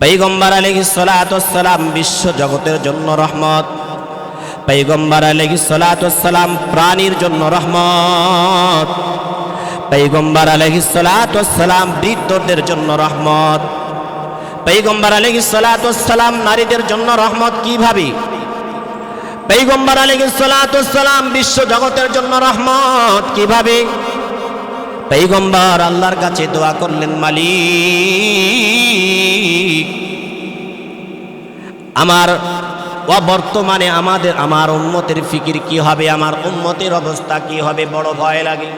পৈগম্বর আলহি সালাম বিশ্ব জগতের জন্য রহমত। পৈগম্বর আলহি সালাম প্রাণীর জন্য রহমত। পৈগম্বর আলহি সালাম বৃদ্ধদের জন্য রহমত। পৈগম্বর আলহি সালাম নারীদের জন্য রহমত কীভাবে? পৈগম্বর আলহি সালাম বিশ্ব জগতের জন্য রহমত কীভাবে? পৈগম্বর আল্লাহর কাছে দোয়া করলেন, মালিক, আমার বর্তমানে আমাদের, আমার উম্মতের ফিকির কি হবে? আমার উম্মতের অবস্থা কি হবে? বড় ভয় লাগে।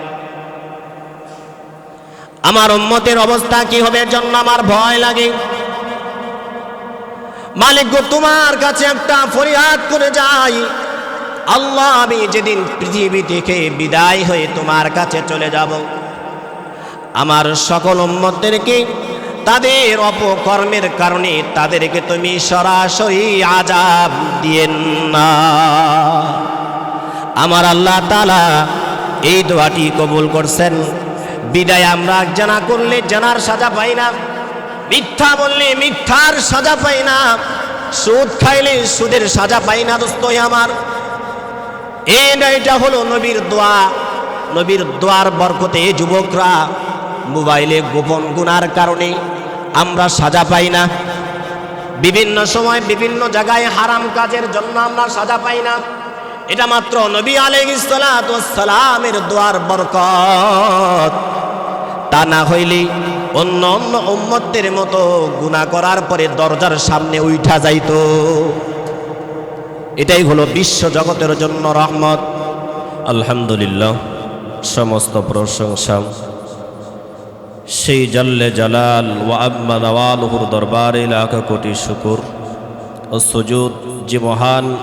আমার উম্মতের অবস্থা কি হবে? জন্য আমার ভয় লাগে। মালিক গো, তোমার কাছে একটা ফরিয়াদ করে যাই। আল্লাহ, আমি যেদিন পৃথিবী থেকে বিদায় হয়ে তোমার কাছে চলে যাব। আমার সকল উম্মতদেরকে তাদের অপকর্মের কারণে তাদেরকে তুমি সরাসরি আজাব দিয়েন না। আমার আল্লাহ তালা এই দোয়াটি কবুল করছেন। বিদায় আমরা জানা করলে জানার সাজা পাই না। মিথ্যা বললে মিথ্যার সাজা পাই না। সুদ খাইলে সুদের সাজা পাই না দোস্ত আমার। এটা এটা হলো নবীর দোয়া। নবীর দোয়ার বরকতে যুবকরা মোবাইলে গোপন গুনার কারণে আমরা সাজা পাই না। বিভিন্ন সময় বিভিন্ন জায়গায় হারাম কাজের জন্য আমরা সাজা পাই না। এটা মাত্র নবী আলাইসালামের দোয়ার বরকত। তা না হইলে অন্য অন্য উম্মতের মতো গুণা করার পরে দরজার সামনে উঠা যাইত। এটাই হলো বিশ্ব জগতের জন্য রহমত। আলহামদুলিল্লাহ, সমস্ত প্রশংসা। সেই জাল্লে জালাল ওয়া আম্মা নওয়ালহুর দরবারে লাখ কোটি শুকুর ও সুজুদ যে মহান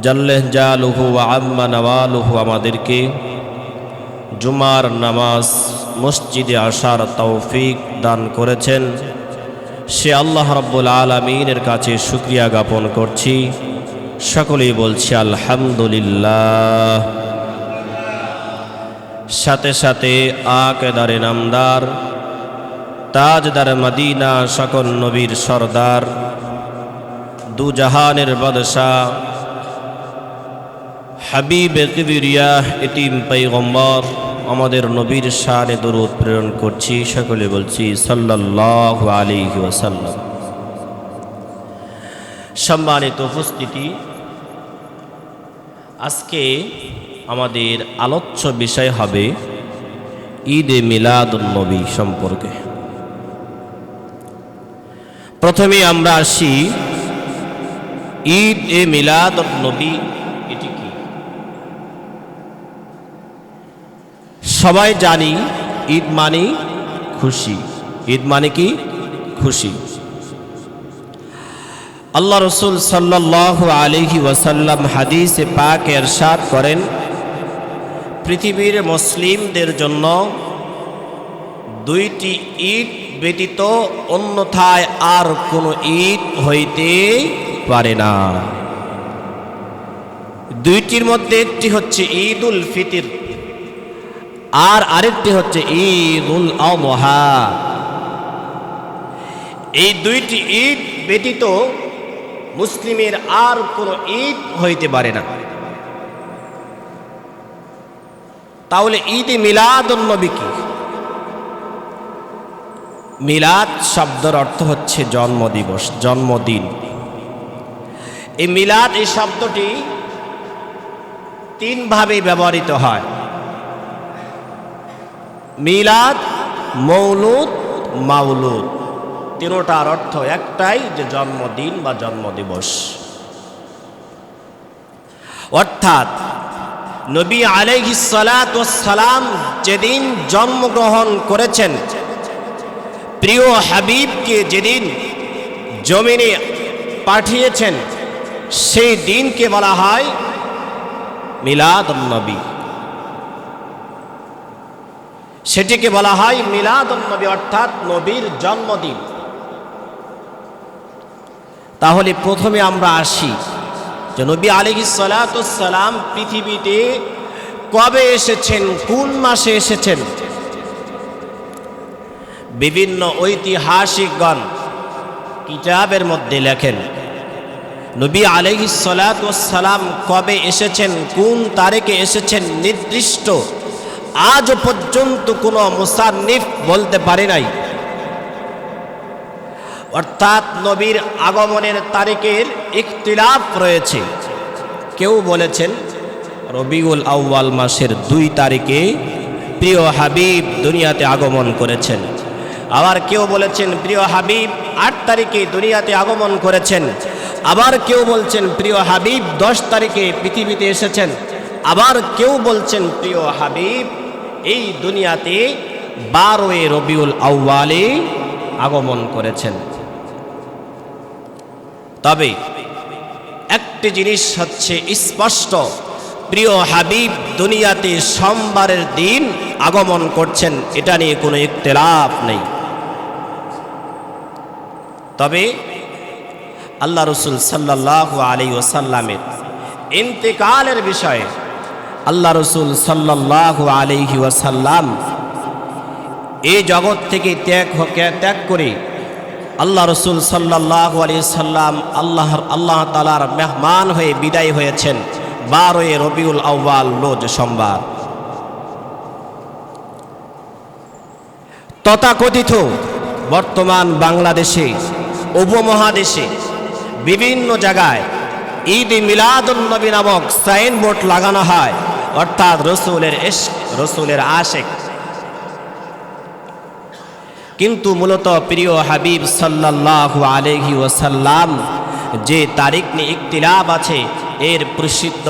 জাল্লে জালুহু আম্মা নওয়ালহু আমাদেরকে জুমার নামাজ, মসজিদে আসার তৌফিক দান করেছেন। সে আল্লাহ রব্বুল আলমিনের কাছে শুক্রিয়া জ্ঞাপন করছি। সকলেই বলছি আলহামদুলিল্লাহ। সাথে সাথে আকেদারে নামদার, তাজদার মদিনা সকল নবীর সর্দার, দু জাহানের বাদশাহ, হাবিব কিবিরিয়া এতিম পৈগম্বর আমাদের নবীর শানে দরুদ প্রেরণ করছি, সকলে বলছি সাল্লাহ আলী ওয়াসাল্লাম। সম্মানিত উপস্থিতি, আজকে আমাদের আলোচ্য বিষয় হবে ঈদ এ মিলাদুন্নবী সম্পর্কে। প্রথমে আমরা আসি, ঈদ এ মিলাদুন্নবী এটি কি? সবাই জানি ঈদ মানে খুশি। ঈদ মানে কি? খুশি। আল্লাহ রসুল সাল্লাহ আলহি ওয়াসাল্লাম হাদিসে পাক এরশাদ করেন পৃথিবীর মুসলিমদের জন্য দুইটি ঈদ ব্যতীত অন্যথায় আর কোনো ঈদ হইতে পারে না। দুইটির মধ্যে একটি হচ্ছে ঈদ উল ফিতির আর আরেকটি হচ্ছে ঈদ উল আবহা এই দুইটি ঈদ ব্যতীত মুসলিমের আর কোনো ঈদ হইতে পারে না। তাহলে ঈদ মিলাদুন্নবী কি? মিলাদ শব্দের অর্থ হচ্ছে জন্মদিবস, জন্মদিন। এই মিলাদ, এই শব্দটি তিনভাবে ব্যবহৃত হয়। মিলাদ, মৌলুদ, মাউলুদ। তিনোটার অর্থ একটাই যে জন্মদিন বা জন্মদিবস। অর্থাৎ নবী সালাম যেদিন জন্মগ্রহণ করেছেন, প্রিয় হাবিবকে যেদিন জমিনে পাঠিয়েছেন, সেই দিনকে বলা হয় মিলাদ নবী সেটিকে বলা হয় মিলাদ নবী অর্থাৎ নবীর জন্মদিন। তাহলে প্রথমে আমরা আসি। যে নবী সালাম পৃথিবীতে কবে এসেছেন, কোন মাসে এসেছেন? বিভিন্ন ঐতিহাসিকগণ কিতাবের মধ্যে লেখেন, নবী আলহিসালাম কবে এসেছেন, কোন তারিখে এসেছেন নির্দিষ্ট, আজ পর্যন্ত কোনো মুসান্নিফ বলতে পারে নাই। অর্থাৎ নবীর আগমনের তারিখের ইখতিলাফ রয়েছে। কেউ বলেছেন, রবিউল আউ্বাল মাসের দুই তারিখে প্রিয় হাবিব দুনিয়াতে আগমন করেছেন। আবার কেউ বলেছেন, প্রিয় হাবিব আট তারিখে দুনিয়াতে আগমন করেছেন। আবার কেউ বলছেন, প্রিয় হাবিব দশ তারিখে পৃথিবীতে এসেছেন। আবার কেউ বলছেন, প্রিয় হাবিব এই দুনিয়াতে বারোই রবিউল আউ্বালে আগমন করেছেন। তবে একটি জিনিস হচ্ছে স্পষ্ট। প্রিয় হাবিব দুনিয়াতে সোমবারের দিন আগমন করছেন, এটা নিয়ে কোনো ইখতলাফ নেই। তবে আল্লাহ রসুল সাল্লাহ আলী ওসাল্লামের ইন্তেকালের বিষয়ে আল্লাহ রসুল সাল্লাহ আলহি ওয়াসাল্লাম এই জগৎ থেকে ত্যাগ ত্যাগ করে আল্লাহ রসুল সাল্লাহ আলী সাল্লাম আল্লাহ আল্লাহ তালার মেহমান হয়ে বিদায় হয়েছেন। বারোই রবিউল আউ্বাল রোজ সোমবার। তথাকথিত বর্তমান বাংলাদেশে, উপমহাদেশে, বিভিন্ন জায়গায় ঈদ মিলাদুন্নবী নামক সাইনবোর্ড লাগানো হয়। অর্থাৎ রসুলের এস রসুলের আশেক। কিন্তু মূলত প্রিয় হাবিব সাল্লাহ আলহি ওসাল্লাম যে তারিখ নিয়ে ইকতিলাব আছে, এর প্রসিদ্ধ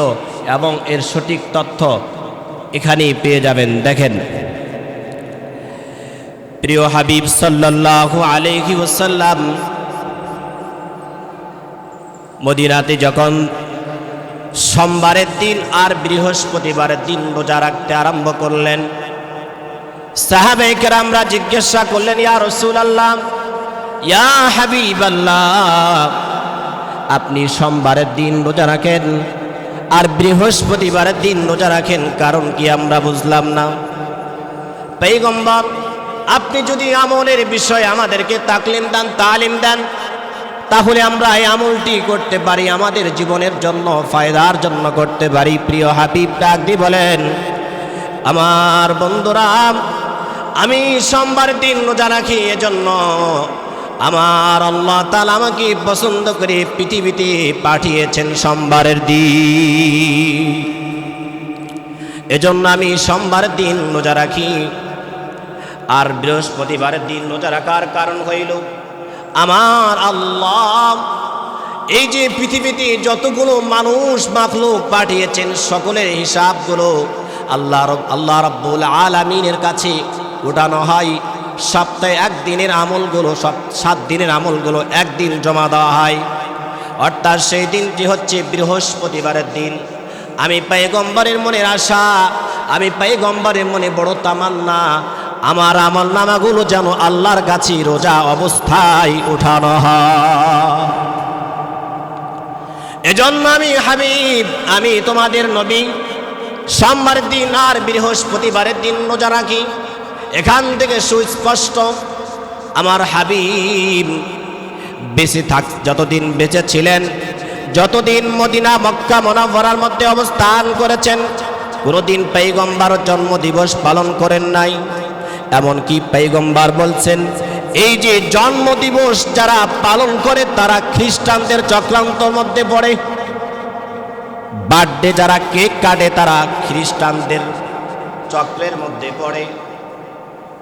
এবং এর সঠিক তথ্য এখানেই পেয়ে যাবেন। দেখেন, প্রিয় হাবিব সাল্লাহ আলহি ওসাল্লাম মদিনাতে যখন সোমবারের দিন আর বৃহস্পতিবারের দিন রোজা রাখতে আরম্ভ করলেন সাহাবেকের আমরা জিজ্ঞাসা করলেন, ইয়া রসুল আল্লাহ ইয়া হাবিব আল্লাহ আপনি সোমবারের দিন রোজা রাখেন আর বৃহস্পতিবারের দিন রোজা রাখেন, কারণ কি আমরা বুঝলাম না? পেগম্বর, আপনি যদি আমলের বিষয়ে আমাদেরকে তাকলিম দেন, তালিম দেন, তাহলে আমরা এই আমলটি করতে পারি, আমাদের জীবনের জন্য, ফায়দার জন্য করতে পারি। প্রিয় হাবিব ডাকদি বলেন, আমার বন্ধুরা আমি সোমবার দিন রোজা রাখি, এজন্য আমার আল্লাহ তালা আমাকে পছন্দ করে পৃথিবীতে পাঠিয়েছেন সোমবারের দিন। এজন্য আমি সোমবার দিন রোজা রাখি। আর বৃহস্পতিবারের দিন রোজা রাখার কারণ হইল, আমার আল্লাহ এই যে পৃথিবীতে যতগুলো মানুষ মাখলুক পাঠিয়েছেন, সকলের হিসাবগুলো আল্লাহ আল্লাহ রব্বুল আলমিনের কাছে উঠানো হয়। সপ্তাহে একদিনের আমলগুলো সাত দিনের আমলগুলো একদিন জমা দেওয়া হয়। অর্থাৎ সেই দিনটি হচ্ছে বৃহস্পতিবারের দিন। আমি পাইগম্বরের মনের আশা, আমি পাইগম্বরের মনে বড় তামান্না। আমার আমল নামাগুলো যেন আল্লাহর কাছে রোজা অবস্থায় উঠানো হয়। এজন্য আমি হাবিব, আমি তোমাদের নবী। সোমবার দিন আর বৃহস্পতিবারের দিন রোজা রাখি। এখান থেকে সুস্পষ্ট, আমার হাবিব বেঁচে থাক, যতদিন বেঁচে ছিলেন, যতদিন মদিনা, মক্কা মনাভরার মধ্যে অবস্থান করেছেন, কোনোদিন পেগম্বার জন্মদিবস পালন করেন নাই। এমনকি পেগম্বার বলছেন, এই যে জন্মদিবস যারা পালন করে, তারা খ্রিস্টানদের চক্রান্তর মধ্যে পড়ে। বার্থডে যারা কেক কাটে, তারা খ্রিস্টানদের চক্রের মধ্যে পড়ে।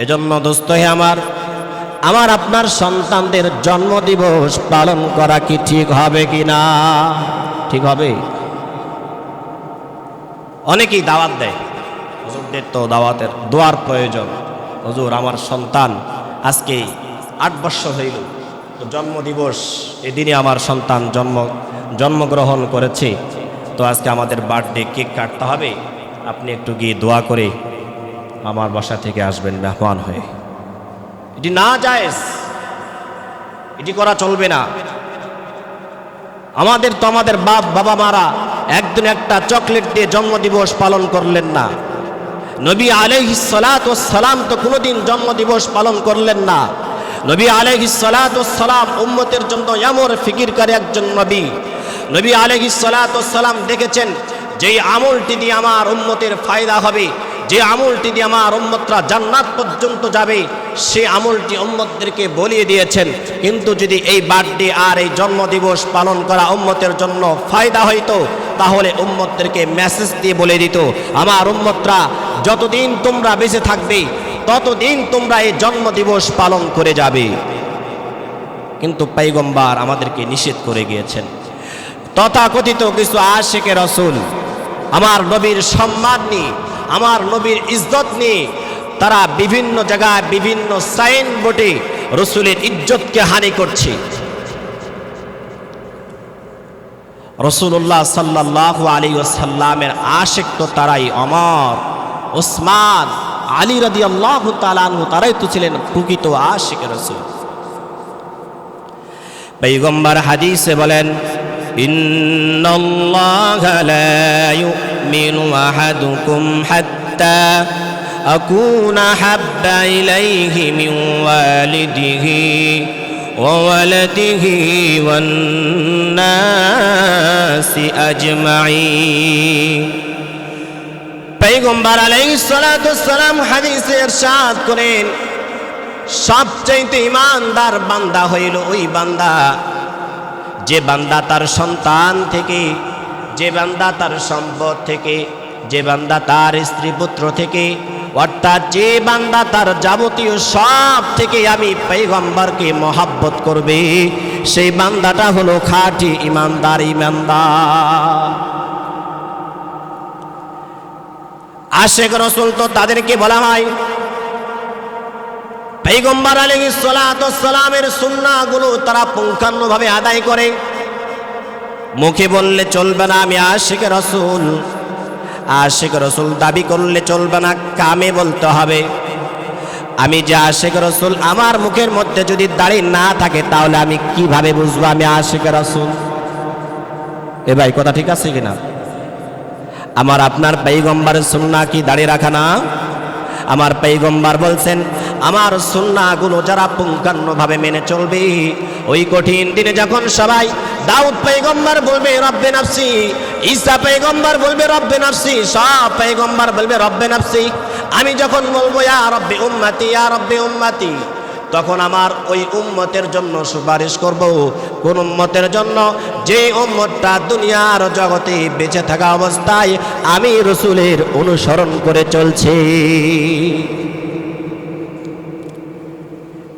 এজন্য দোস্ত হে আমার আমার আপনার সন্তানদের জন্মদিবস পালন করা কি ঠিক হবে কি না? ঠিক হবে? অনেকেই দাওয়াত দেয়। হুজুরদের তো দাওয়াতের দোয়ার প্রয়োজন। হুজুর, আমার সন্তান আজকে আট বৎসর হইল, তো জন্মদিবস, এদিনে আমার সন্তান জন্ম, জন্মগ্রহণ করেছে। তো আজকে আমাদের বার্থডে কেক কাটতে হবে। আপনি একটু গিয়ে দোয়া করে আমার বাসা থেকে আসবেন মেহমান হয়ে। এটি না জায়েজ। এটি করা চলবে না। আমাদের তো আমাদের বাপ, বাবা, মারা একদিন একটা চকলেট দিয়ে জন্মদিবস পালন করলেন না। নবী সালাম তো কোনোদিন জন্মদিবস পালন করলেন না। নবী সালাম উম্মতের জন্য এমর ফিকিরকারী একজন নবী। নবী সালাম দেখেছেন, যেই আমলটি দিয়ে আমার উম্মতের ফায়দা হবে যে আমলটি দিয়ে আমার উম্মতরা জান্নাত পর্যন্ত যাবে, সে আমলটি উম্মতদেরকে বলিয়ে দিয়েছেন। কিন্তু যদি এই বার্থডে আর এই জন্মদিবস পালন করা উম্মতের জন্য ফায়দা হইতো, তাহলে উম্মতদেরকে মেসেজ দিয়ে বলে দিত, আমার উম্মতরা, যতদিন তোমরা বেঁচে থাকবে, ততদিন তোমরা এই জন্মদিবস পালন করে যাবে। কিন্তু পাইগম্বার আমাদেরকে নিষেধ করে গিয়েছেন। তথাকথিত কিছু আশেকে রসুল, আমার নবীর সম্মান নিয়ে আমার নবীর ইজ্জত নিয়ে তারা বিভিন্ন জায়গায় বিভিন্ন সাইন সাইনবোর্ডে রসুলের ইজ্জতকে হানি করছে। রসুল্লাহ সাল্লাহ আলী ওসাল্লামের আশেক তো তারাই অমর। ওসমান আলী রদি আল্লাহ তালানহু তারাই তো ছিলেন প্রকৃত আশেক রসুল। বেগম্বর হাদিসে বলেন, ইন্নল্লাহ يؤمن أحدكم حتى أكون حب إليه من والده وولده والناس أجمعين পৈগম্বর আলাইসালাম হাদিসে ইরশাদ করেন সবচাইতে ইমানদার বান্দা হইল ওই বান্দা যে বান্দা তার সন্তান থেকে যে বান্দা তার সম্পদ থেকে, যে বান্দা তার স্ত্রী পুত্র থেকে, অর্থাৎ যে বান্দা তার যাবতীয় সব থেকে আমি পেগম্বরকে মহাব্বত করবে, সেই বান্দাটা হলো খাঁটি ইমানদার ইমানদার। আশেক রসুল তো তাদেরকে বলা হয় পেগম্বর আলী সালামের সুন্নাগুলো তারা পুঙ্খানুভাবে আদায় করে। মুখে বললে চলবে না, আমি আশেক রসুল। আশেক রসুল দাবি করলে চলবে না, কামে বলতে হবে। আমি যে আশেক রসুল, আমার মুখের মধ্যে যদি দাড়ি না থাকে, তাহলে আমি কীভাবে বুঝব আমি আশেক রসুল? এ ভাই, কথা ঠিক আছে কিনা? আমার আপনার পেগম্বরের সুন্না কি দাঁড়িয়ে রাখা না? আমার পেগম্বার বলছেন, আমার সুন্নাগুলো যারা পুঙ্খান্নভাবে মেনে চলবে, ওই কঠিন দিনে যখন সবাই দাউদ পেগম্বার বলবে, রব্বে নাফসি ঈসা পেগম্বার বলবে, রব্বে নাফসি সব পেগম্বার বলবে, রব্বে নাফসি আমি যখন বলব, ইয়া রব্বে উম্মাতি, ইয়া রব্বে উম্মাতি তখন আমার ওই উম্মতের জন্য সুপারিশ করব। কোন উম্মতের জন্য যে উম্মতটা দুনিয়ার জগতে বেঁচে থাকা অবস্থায় আমি রসুলের অনুসরণ করে চলছি।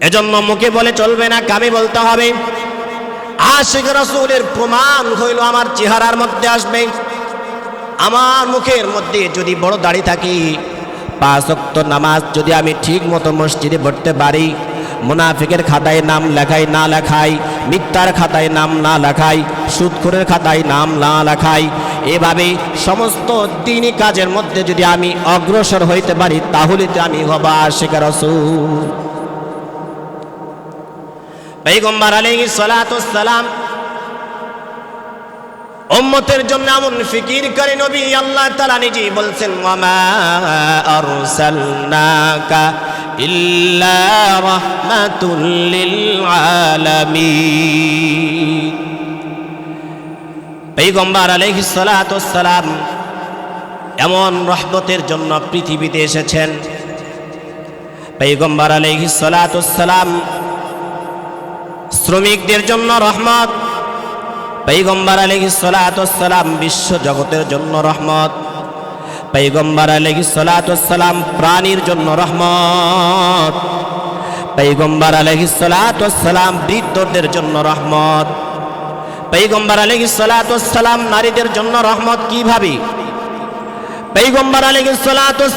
এজন্য মুখে বলে চলবে না, কামে বলতে হবে। আশিক রসুলের প্রমাণ হইল আমার চেহারার মধ্যে আসবে। আমার মুখের মধ্যে যদি বড় দাড়ি থাকি, পাঁচ নামাজ যদি আমি ঠিক মতো মসজিদে পড়তে পারি মুনাফিকের খাতায় নাম লেখাই, না লেখাই। মিথ্যার খাতায় নাম না লেখাই। সুদখোরের খাতায় নাম না লেখাই। এভাবে সমস্ত দিনই কাজের মধ্যে যদি আমি অগ্রসর হইতে পারি, তাহলে তো আমি হবা শিকার রসুল। পেগম্বর আলাইহি সালাম উম্মতের জন্য এমন ফিকির করে নবী, আল্লাহ তাআলা নিজে বলছেন, ওয়ামা আরসালনাকা ইল্লা রাহমাতুল লিল আলামিন পেগম্বর আলাইহি সালাম এমন রহমতের জন্য পৃথিবীতে এসেছেন। পেগম্বর আলাইহি সালাম শ্রমিকদের জন্য রহমত পৈগম্বর আলহি সালাম বিশ্ব জগতের জন্য রহমত। পৈগম্বর আলহি সালাম প্রাণীর জন্য রহমত। পৈগম্বর আলহি সালাম বৃদ্ধদের জন্য রহমত। পৈগম্বর আলহি সালাম নারীদের জন্য রহমত কীভাবে? পৈগম্বর আলহি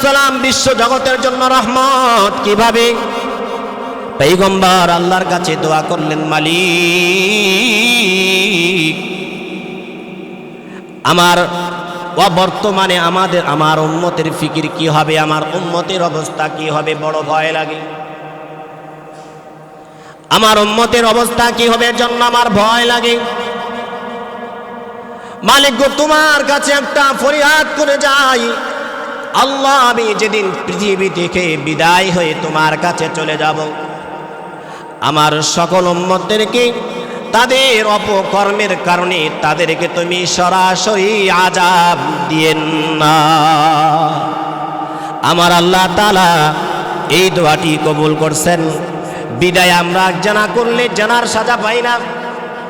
সালাম বিশ্ব জগতের জন্য রহমত কীভাবে? পেগম্বর আল্লাহর কাছে দোয়া করলেন, মালিক, আমার বর্তমানে আমাদের, আমার উম্মতের ফিকির কি হবে, আমার উম্মতের অবস্থা কি হবে, বড় ভয় লাগে। আমার উম্মতের অবস্থা কি হবে, জন্য আমার ভয় লাগে। মালিক গো, তোমার কাছে একটা ফরিয়াদ করে যাই। আল্লাহ, আমি যেদিন পৃথিবী থেকে বিদায় হয়ে তোমার কাছে চলে যাব। আমার সকল উম্মতদেরকে তাদের অপকর্মের কারণে তাদেরকে তুমি সরাসরি আজাব দিয়েন না। আমার আল্লাহ তালা এই দোয়াটি কবুল করছেন। বিদায় আমরা জানা করলে জানার সাজা পাই না।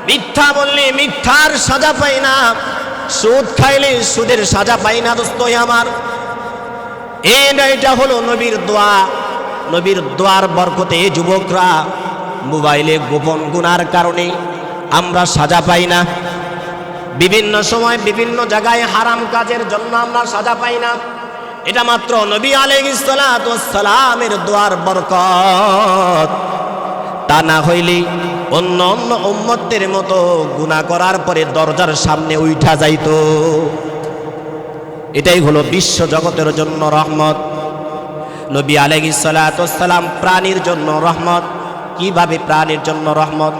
মিথ্যা বললে মিথ্যার সাজা পাই না। সুদ খাইলে সুদের সাজা পাই না দোস্ত আমার। এটা হলো নবীর দোয়া। নবীর দোয়ার বরকতে যুবকরা মোবাইলে গোপন গুনার কারণে আমরা সাজা পাই না। বিভিন্ন সময় বিভিন্ন জায়গায় হারাম কাজের জন্য আমরা সাজা পাই না। এটা মাত্র নবী আলাইসালামের দোয়ার বরকত। তা না হইলে অন্য অন্য উম্মতের মতো গুণা করার পরে দরজার সামনে উঠা যাইত। এটাই হলো বিশ্ব জগতের জন্য রহমত। নবী আলাইহি সালাম প্রাণীর জন্য রহমত। কীভাবে প্রাণের জন্য রহমত?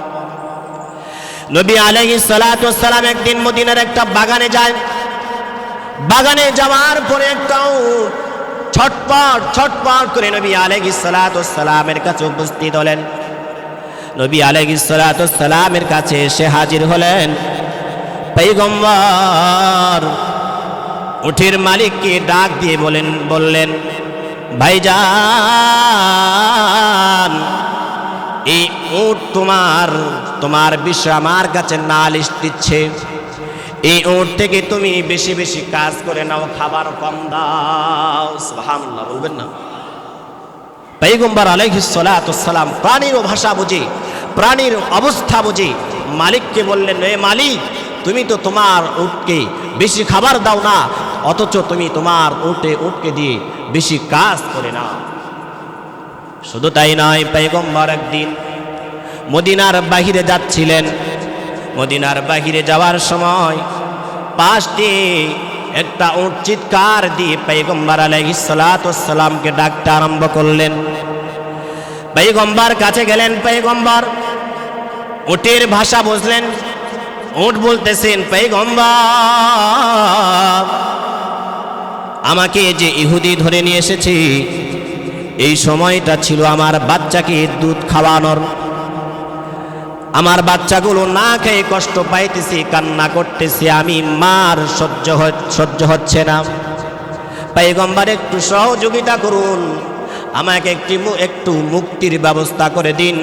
নবী আলাইহি সালাম একদিন মদিনার একটা বাগানে যায়। বাগানে যাওয়ার পরে একটা ছটপট ছটপট করে নবী আলাইহি সালামের কাছে উপস্থিত হলেন। নবী আলাইহি সালামের কাছে এসে হাজির হলেন। পৈগম্বর উঠের মালিককে ডাক দিয়ে বলেন, বললেন, ভাইজান এই উট তোমার তোমার বিষয় আমার কাছে নালিশ দিচ্ছে। এই উট থেকে তুমি বেশি বেশি কাজ করে নাও, খাবার কম দাও। সুবহানাল্লাহ, বলবেন না। পৈগম্বর আলাইহিসসালাম প্রাণীর ভাষা বুঝে, প্রাণীর অবস্থা বুঝে মালিককে বললেন, এ মালিক, তুমি তো তোমার উটকে বেশি খাবার দাও না, অথচ তুমি তোমার উটে উটকে দিয়ে বেশি কাজ করে না শুধু তাই নয় পেগম্বর একদিন মদিনার বাহিরে যাচ্ছিলেন। মদিনার বাহিরে যাওয়ার সময় পাশটি একটা উট চিৎকার দিয়ে পেগম্বর আলাইসালামকে ডাকতে আরম্ভ করলেন। পেগম্বর কাছে গেলেন পেগম্বর উটের ভাষা বুঝলেন। উট বলতেছেন পেগম্বর আমাকে যে ইহুদি ধরে নিয়ে এসেছে এই সময়টা ছিল আমার বাচ্চাকে দুধ খাওয়ানোর। আমার বাচ্চাগুলো না খেয়ে কষ্ট পাইতেছি, কান্না করতেছি, আমি মার সহ্য সহ্য হচ্ছে না। পাইগম্বার, একটু সহযোগিতা করুন। আমাকে একটি একটু মুক্তির ব্যবস্থা করে দিন।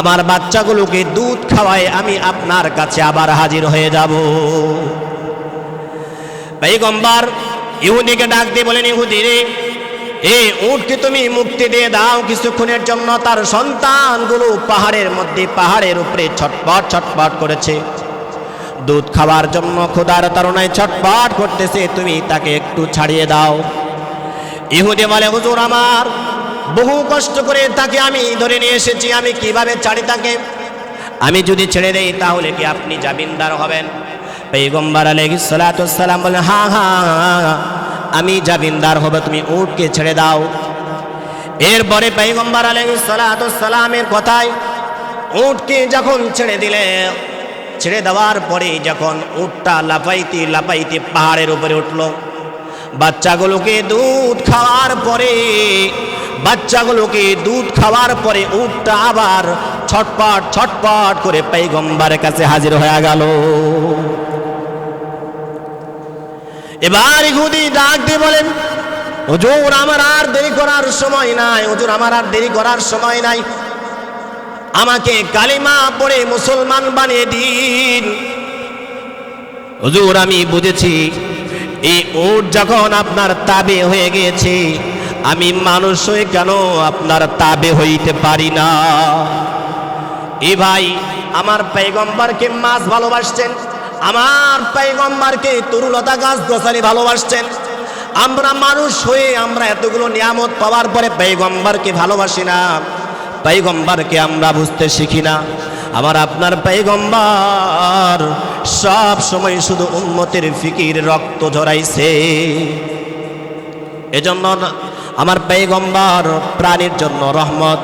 আমার বাচ্চাগুলোকে দুধ খাওয়ায় আমি আপনার কাছে আবার হাজির হয়ে যাব। পাইগম্বার, ইহুদিকে ডাক দিয়ে বলেন, ইহুদি রে এই উঠকে তুমি মুক্তি দিয়ে দাও কিছুক্ষণের জন্য। তার সন্তানগুলো পাহাড়ের মধ্যে, পাহাড়ের উপরে ছটপট ছটপট করেছে। দুধ খাওয়ার জন্য খোদার তারণায় ছটপট করতেছে। তুমি তাকে একটু ছাড়িয়ে দাও। ইহুদি বলে, হুজুর আমার, বহু কষ্ট করে তাকে আমি ধরে নিয়ে এসেছি। আমি কীভাবে ছাড়ি তাকে? আমি যদি ছেড়ে দেই, তাহলে কি আপনি জামিনদার হবেন? পেগম্বার আলাইহিস সালাম বলেন হ্যাঁ হ্যাঁ আমি জামিনদার হবে, তুমি উটকে ছেড়ে দাও। এরপরে পেগম্বার আলাইহিস সালামের কথায় উটকে যখন ছেড়ে দিলে, ছেড়ে দেওয়ার পরে যখন উটটা লাফাইতে লাফাইতে পাহাড়ের উপরে উঠল, বাচ্চাগুলোকে দুধ খাওয়ার পরে, বাচ্চাগুলোকে দুধ খাওয়ার পরে উটটা আবার ছটপট ছটপট করে পেগম্বারের কাছে হাজির হয়ে গেল। এবার ইহুদি ডাক দিয়ে বলেন, হুজুর, আমার আর দেরি করার সময় নাই, হুজুর, আমার আর দেরি করার সময় নাই। আমাকে কালিমা পড়ে মুসলমান বানিয়ে দিন। হুজুর, আমি বুঝেছি, এই উট যখন আপনার তাবে হয়ে গিয়েছে, আমি মানুষ হয়ে কেন আপনার তাবে হইতে পারি না? এ ভাই, আমার পেগম্বরকে মাছ ভালোবাসছেন আমার পেগম্বরকে তরুলতা গাছ গোছালি ভালোবাসছেন। আমরা মানুষ হয়ে আমরা এতগুলো নিয়ামত পাওয়ার পরে পেগম্বরকে ভালোবাসি না। পেগম্বরকে আমরা বুঝতে শিখি না। আমার আপনার পেগম্বর সব সময় শুধু উন্মতের ফিকির রক্ত ঝরাইছে। এজন্য আমার পেগম্বর প্রাণীর জন্য রহমত।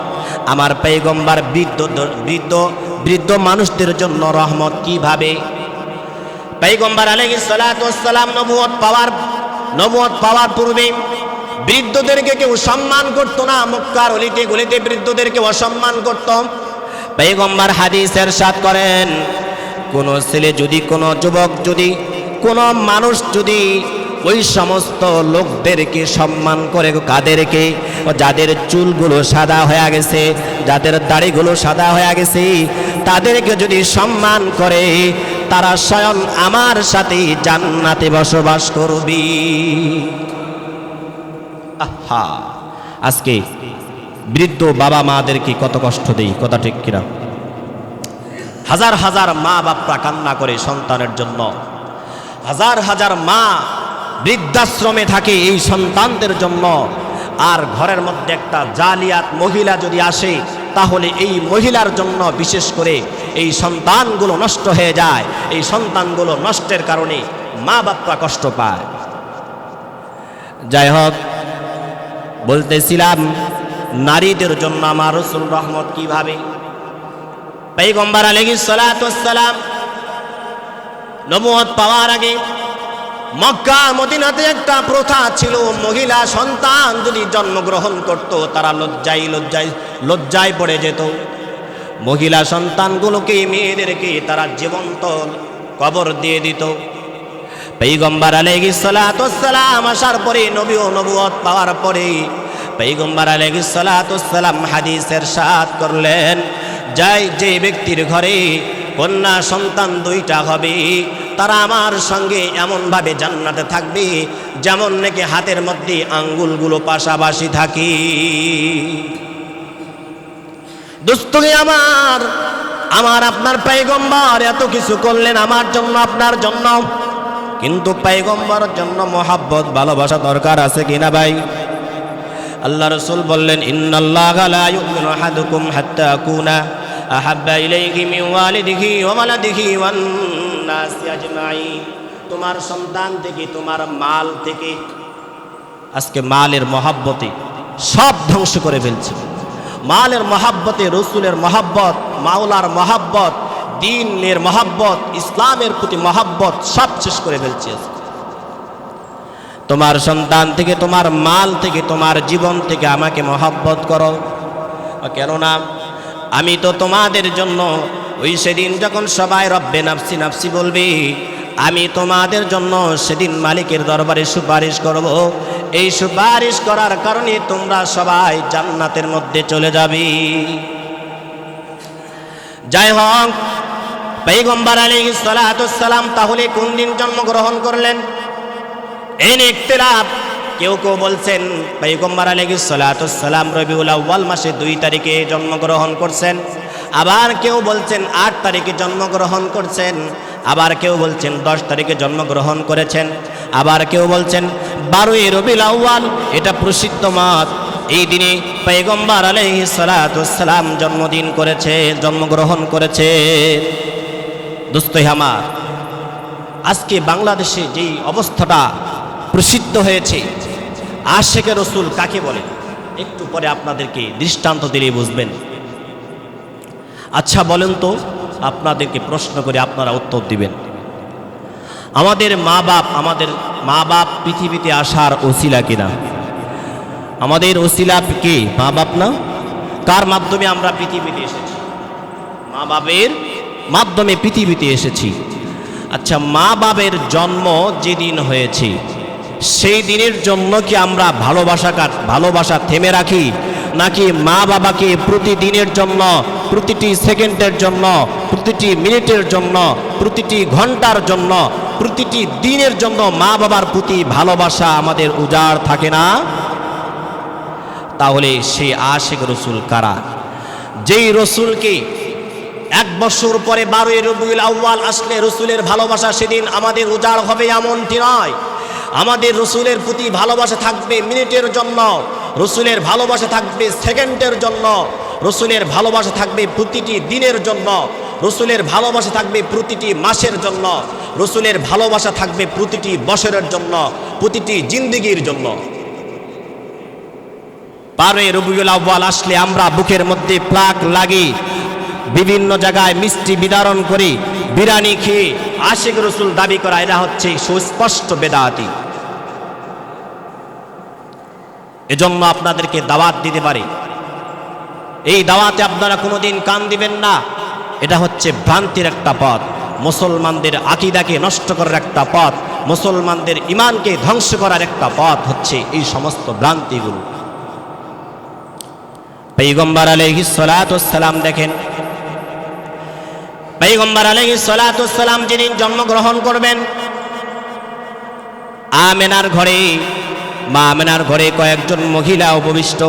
আমার পেগম্বর বৃদ্ধ বৃদ্ধ বৃদ্ধ মানুষদের জন্য রহমত। কীভাবে? পেগম্বর আলহি সালাম নবুয়ত পাওয়ার নবুয়ত পাওয়ার পূর্বে বৃদ্ধদেরকে কেউ সম্মান করতো না, মক্কার অলিতে গলিতে বৃদ্ধদেরকে অসম্মান করত। পেগম্বার হাদিসের সাথ করেন, কোন ছেলে যদি, কোনো যুবক যদি, কোনো মানুষ যদি ওই সমস্ত লোকদেরকে সম্মান করে, কাদেরকে, যাদের চুলগুলো সাদা হয়ে গেছে, যাদের দাড়িগুলো সাদা হয়ে গেছে, তাদেরকে যদি সম্মান করে তারা স্বয়ং আমার সাথে জান্নাতে বসবাস করবি। আহা, আজকে বৃদ্ধ বাবা মাদেরকে কত কষ্ট দেই, কথা ঠিক কিনা? হাজার হাজার মা বাপরা কান্না করে সন্তানের জন্য। হাজার হাজার মা বৃদ্ধাশ্রমে থাকে এই সন্তানদের জন্য। আর ঘরের মধ্যে একটা জালিয়াত মহিলা যদি আসে তাহলে এই মহিলার জন্য বিশেষ করে এই সন্তানগুলো নষ্ট হয়ে যায়। এই সন্তানগুলো নষ্টের কারণে মা বাপরা কষ্ট পায়। যাই হোক বলতেছিলাম, নারীদের জন্য আমার রসুল রহমত কীভাবে? পেগম্বর আলহি সালাম নবুয়ত পাওয়ার আগে মক্কা মদিনাতে একটা প্রথা ছিল, মহিলা সন্তান যদি জন্মগ্রহণ করত, তারা লজ্জায় লজ্জায় লজ্জায় পড়ে যেত। মহিলা সন্তানগুলোকে, মেয়েদেরকে তারা জীবন্ত কবর দিয়ে দিত। পেগম্বর আলহি সালাম আসার পরে নবী ও নবুয়ত পাওয়ার পরে পেগম্বর আলহি সালাম হাদিসের সাথ করলেন, যাই যে ব্যক্তির ঘরে কন্যা সন্তান দুইটা হবে তারা আমার সঙ্গে এমনভাবে জান্নাতে থাকবে যেমন নাকি হাতের মধ্যে আঙ্গুলগুলো পাশাপাশি থাকি। দুস্তকে আমার আমার আপনার পাইগম্বর এত কিছু করলেন আমার জন্য, আপনার জন্য। কিন্তু পাইগম্বর জন্য মোহাব্বত, ভালোবাসা দরকার আছে কিনা ভাই? আল্লাহ রসুল বললেন, ইন্নাল্লাহ হাত্তা আকুনা। মিন ওয়ালিদিহি ওয়া ওয়ালাদিহি ওয়ান নাসি আজমাইন। তোমার সন্তান থেকে, তোমার মাল থেকে আজকে মালের মহাব্বতে সব ধ্বংস করে ফেলছে। মালের মহাব্বতে, রসুলের মহাব্বত, মাওলার মহাব্বত, দিনের মহাব্বত, ইসলামের প্রতি মহাব্বত সব শেষ করে ফেলছে। তোমার সন্তান থেকে, তোমার মাল থেকে, তোমার জীবন থেকে আমাকে মহাব্বত করো। কেননা আমি তো তোমাদের জন্য ওই সেদিন যখন সবাই রব্বে নাফসি নাফসি বলবে, আমি তোমাদের জন্য সেদিন মালিকের দরবারে সুপারিশ করব। এই সুপারিশ করার কারণে তোমরা সবাই জান্নাতের মধ্যে চলে যাবে। যাই হোক পেগম্বর আলী সালাম তাহলে কোন দিন জন্মগ্রহণ করলেন? এই ইখতিলাফ। কেউ কেউ বলছেন পৈগম্বর আলহি সালাম রবিউল আউ্বাল মাসে দুই তারিখে জন্মগ্রহণ করছেন। আবার কেউ বলছেন, আট তারিখে জন্মগ্রহণ করছেন। আবার কেউ বলছেন, দশ তারিখে জন্মগ্রহণ করেছেন। আবার কেউ বলছেন, বারোই রবিউল আউ্বাল এটা প্রসিদ্ধ মত এই দিনে পৈগম্বর আলহি সালাম জন্মদিন করেছে, জন্মগ্রহণ করেছে। দোস্ত আমার, আজকে বাংলাদেশে যেই অবস্থাটা প্রসিদ্ধ হয়েছে আশেকের রসুল কাকে বলে একটু পরে আপনাদেরকে দৃষ্টান্ত দিলে বুঝবেন। আচ্ছা বলেন তো, আপনাদেরকে প্রশ্ন করে আপনারা উত্তর দিবেন। আমাদের মা বাপ আমাদের মা বাপ পৃথিবীতে আসার ওসিলা কিনা? আমাদের ওসিলা কে? মা বাপ না? কার মাধ্যমে আমরা পৃথিবীতে এসেছি? মা বাবের মাধ্যমে পৃথিবীতে এসেছি। আচ্ছা মা বাবের জন্ম যেদিন হয়েছে? সেই দিনের জন্য কি আমরা ভালোবাসা কাট ভালোবাসা থেমে রাখি? নাকি মা বাবাকে প্রতিদিনের জন্য, প্রতিটি সেকেন্ডের জন্য, প্রতিটি মিনিটের জন্য, প্রতিটি ঘণ্টার জন্য, প্রতিটি দিনের জন্য মা বাবার প্রতি ভালোবাসা আমাদের উজাড় থাকে না? তাহলে সে আশেক রসুল কারা? যেই রসুলকে এক বছর পরে বারোই রবিউল আউ্বাল আসলে রসুলের ভালোবাসা সেদিন আমাদের উজাড় হবে এমনটি নয়। আমাদের রসুলের প্রতি ভালোবাসা থাকবে মিনিটের জন্য, রসুলের ভালোবাসা থাকবে সেকেন্ডের জন্য, রসুলের ভালোবাসা থাকবে প্রতিটি দিনের জন্য, রসুলের ভালোবাসা থাকবে প্রতিটি মাসের জন্য, রসুলের ভালোবাসা থাকবে প্রতিটি বছরের জন্য, প্রতিটি জিন্দিগির জন্য। বারোই রবিউল আউ্বাল আসলে আমরা বুকের মধ্যে প্লাক লাগি, বিভিন্ন জায়গায় মিষ্টি বিদারণ করি বিরানি খেয়ে আশেক রসুল দাবি করা এরা হচ্ছে সুস্পষ্ট বেদাতি। এজন্য আপনাদেরকে দাওয়াত দিতে পারে। এই দাওয়াতে আপনারা কোনোদিন কান দিবেন না। এটা হচ্ছে ভ্রান্তির একটা পথ। মুসলমানদের আকিদাকে নষ্ট করার একটা পথ। মুসলমানদের ইমানকে ধ্বংস করার একটা পথ হচ্ছে এই সমস্ত ভ্রান্তিগুলো। পেগম্বর আলহি সালাম দেখেন। পেগম্বর আলহি সালাম যেদিন জন্মগ্রহণ করবেন, আমেনার ঘরে মা আমেনার ঘরে কয়েকজন মহিলা উপবিষ্ট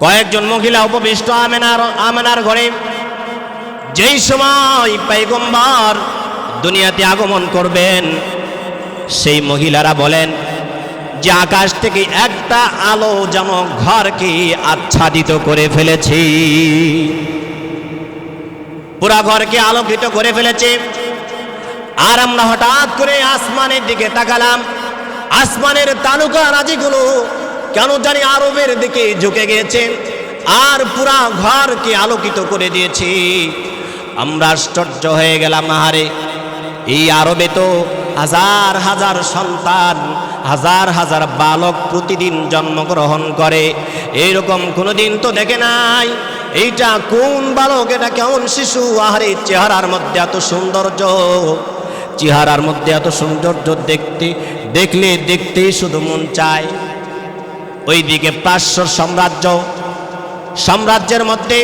কয়েকজন মহিলা উপবিষ্ট আমেনার আমেনার ঘরে। যেই সময় পেগম্বর দুনিয়াতে আগমন করবেন, সেই মহিলারা বলেন, যে আকাশ থেকে একটা আলো যেন ঘরকে আচ্ছাদিত করে ফেলেছি। পুরা ঘরকে আলোকিত করে ফেলেছে। আর আমরা হঠাৎ করে আসমানের দিকে তাকালাম। আসমানের তালুকা রাজিগুলো কেন জানি আরবের দিকে ঝুঁকে গিয়েছে আর পুরা ঘরকে আলোকিত করে দিয়েছি। আমরা আশ্চর্য হয়ে গেলাম, আহারে। এই আরবে তো হাজার হাজার সন্তান, হাজার হাজার বালক প্রতিদিন জন্মগ্রহণ করে। এইরকম কোনোদিন তো দেখে নাই। এইটা কোন বালক? এটা কেমন শিশু? আহারে, চেহারার মধ্যে এত সৌন্দর্য। চেহারার মধ্যে এত সৌন্দর্য দেখতে দেখলে দেখতেই শুধু মন চায়। ওইদিকে প্রাশ্বর সাম্রাজ্য, সাম্রাজ্যের মধ্যে,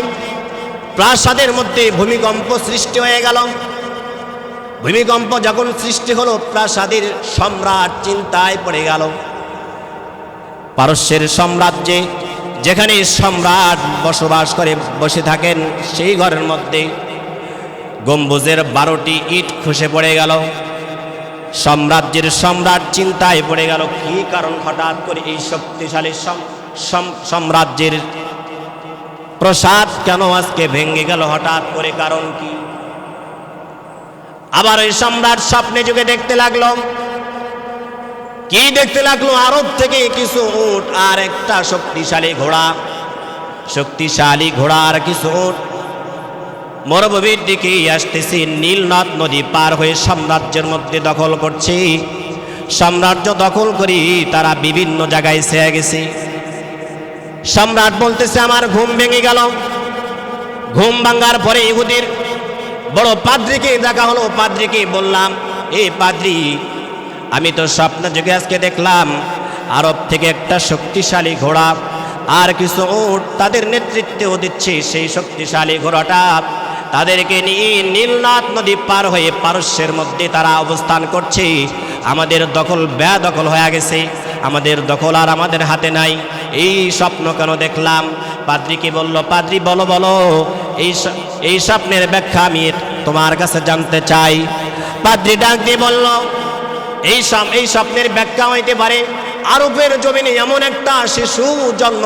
প্রাসাদের মধ্যে ভূমিকম্প সৃষ্টি হয়ে গেল। ভূমিকম্প যখন সৃষ্টি হলো, প্রাসাদের সম্রাট চিন্তায় পড়ে গেল। পারস্যের সাম্রাজ্যে যেখানে সম্রাট বসবাস করে, বসে থাকেন, সেই ঘরের মধ্যে গম্বুজের বারোটি ইট খসে পড়ে গেল। সাম্রাজ্যের সম্রাট চিন্তায় পড়ে গেল। কি কারণ হঠাৎ করে এই শক্তিশালী সম- সম- সাম্রাজ্যের প্রসাদ কেন আজকে ভেঙে গেল হঠাৎ করে কারণ কি? আবার ওই সম্রাট স্বপ্নে যুগে দেখতে লাগল। কি দেখতে লাগল? আরব থেকে কিছু উট আর একটা শক্তিশালী ঘোড়া। শক্তিশালী ঘোড়া আর কিছু উট। মরুভূমির দিকে আসতেছি, নীলনাথ নদী পার হয়ে সাম্রাজ্যের মধ্যে দখল করছি। সাম্রাজ্য দখল করি, তারা বিভিন্ন জায়গায় ছেয়ে গেছে। সম্রাট বলতেছে, আমার ঘুম ভেঙে গেল। ঘুম ভাঙ্গার পরে ইহুদির বড় পাদ্রিকে দেখা হলো। পাদ্রিকে বললাম, এ পাদ্রি, আমি তো স্বপ্ন যুগে আজকে দেখলাম, আরব থেকে একটা শক্তিশালী ঘোড়া, আর কিছু উট তাদের নেতৃত্বেও দিচ্ছে সেই শক্তিশালী ঘোড়াটা। তাদেরকে নিয়ে নীলনাথ নদী পার হয়ে পারস্যের মধ্যে তারা অবস্থান করছে। আমাদের দখল দখল হয়ে গেছে। আমাদের দখল আর আমাদের হাতে নাই। এই স্বপ্ন কেন দেখলাম? পাদ্রিকে বলল, পাদ্রি, বলো বলো। এই এই স্বপ্নের ব্যাখ্যা আমি তোমার কাছে জানতে চাই। পাদ্রি ডাক দিয়ে বলল, এই এই স্বপ্নের ব্যাখ্যা হইতে পারে। আরবের জমিনে এমন একটা শিশু জন্ম